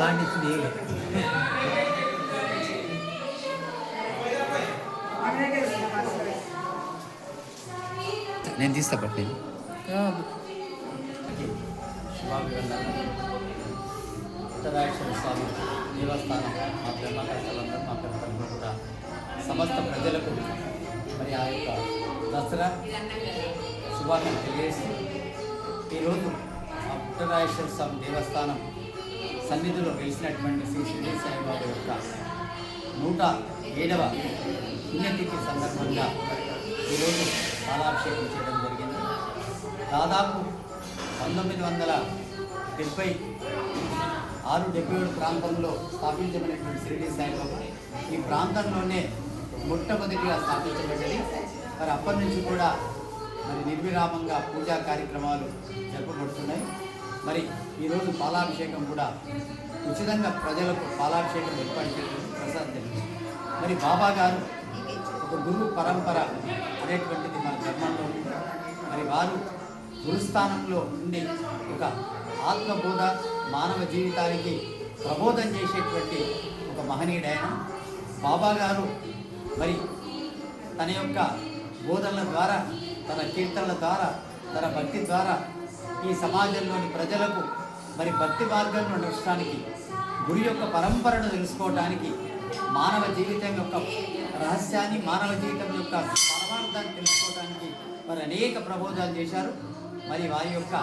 Karnesi değil. నేను తీస్తా పట్టి శుభాభివందనాలు ఉత్తరాక్షర స్వామి దేవస్థానం మా బ్రహ్మకర్తలందరూ మా పెద్దలందరూ కూడా సమస్త ప్రజలకు మరి ఆ యొక్క దసరా శుభాకాంక్షలు తెలియజేస్తూ ఈరోజు మా ఉత్తరాక్షర స్వామి దేవస్థానం సన్నిధిలో వెలిసినటువంటి శ్రీ షిరిడి సాయిబాబా యొక్క నూట ఏడవ పుణ్యతిథి సందర్భంగా ఈరోజు పాలాభిషేకం చేయడం జరిగింది. దాదాపు పంతొమ్మిది వందల డెబ్బై ఆరు డెబ్బై ఏడు ప్రాంతంలో స్థాపించబడినటువంటి షిరిడి సాయిబాబా ఈ ప్రాంతంలోనే మొట్టమొదటిగా స్థాపించబడ్డది. మరి అప్పటి నుంచి కూడా మరి నిర్విరామంగా పూజా కార్యక్రమాలు జరపబడుతున్నాయి. మరి ఈరోజు పాలాభిషేకం కూడా ఉచితంగా ప్రజలకు పాలాభిషేకం ఏర్పాటు చేయడం ప్రసాద్ మరి బాబా గారు ఒక గురువు పరంపర అనేటువంటిది మన ధర్మంలో మరి వారు గురుస్థానంలో ఉండి ఒక ఆత్మబోధ మానవ జీవితానికి ప్రబోధం చేసేటువంటి ఒక మహనీయుడైన బాబా గారు మరి తన యొక్క బోధనల ద్వారా తన కీర్తనల ద్వారా తన భక్తి ద్వారా ఈ సమాజంలోని ప్రజలకు మరి భక్తి మార్గంలో నడచడానికి గురి యొక్క పరంపరను తెలుసుకోవడానికి మానవ జీవితం యొక్క రహస్యాన్ని మానవ జీవితం యొక్క పరమార్థాన్ని తెలుసుకోవడానికి వారు అనేక ప్రబోధాలు చేశారు. మరి వారి యొక్క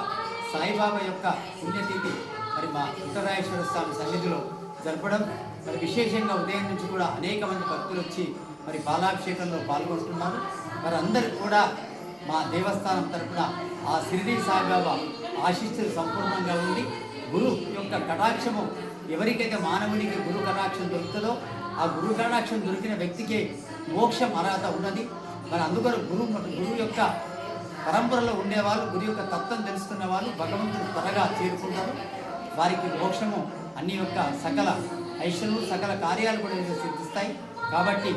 సాయిబాబా యొక్క పుణ్యతిథి మరి మా ఉత్తరాయేశ్వర స్వామి సన్నిధిలో జరపడం మరి విశేషంగా ఉదయం నుంచి కూడా అనేక మంది భక్తులు వచ్చి మరి బాలాభిషేకంలో పాల్గొంటున్నారు. మరి అందరికి కూడా మా దేవస్థానం తరపున ఆ సిరిడి సాయిబాబా ఆశీస్సులు సంపూర్ణంగా ఉండి గురు యొక్క కటాక్షము ఎవరికైతే మానవునికి గురు కటాక్షం దొరుకుతుందో ఆ గురు కటాక్షం దొరికిన వ్యక్తికే మోక్షం అర్హత ఉన్నది. మరి అందుకని గురువు గురువు యొక్క పరంపరలో ఉండేవాళ్ళు గురు యొక్క తత్వం తెలుసుకున్న వాళ్ళు భగవంతుడు త్వరగా చేరుకుంటారు వారికి మోక్షము అన్ని యొక్క సకల ఐశ్వర్యం సకల కార్యాలు కూడా సిద్ధిస్తాయి. కాబట్టి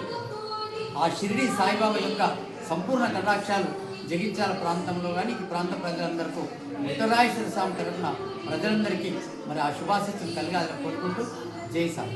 ఆ షిరిడి సాయిబాబా యొక్క సంపూర్ణ కటాక్షాలు జగిత్యాల ప్రాంతంలో కానీ ఈ ప్రాంత ప్రజలందరికీ ఉత్తరాయేశ్వర స్వామి తరఫున ప్రజలందరికీ మరి ఆ శుభాశిస్సులు కలగాలని కోరుకుంటూ జై సాయి.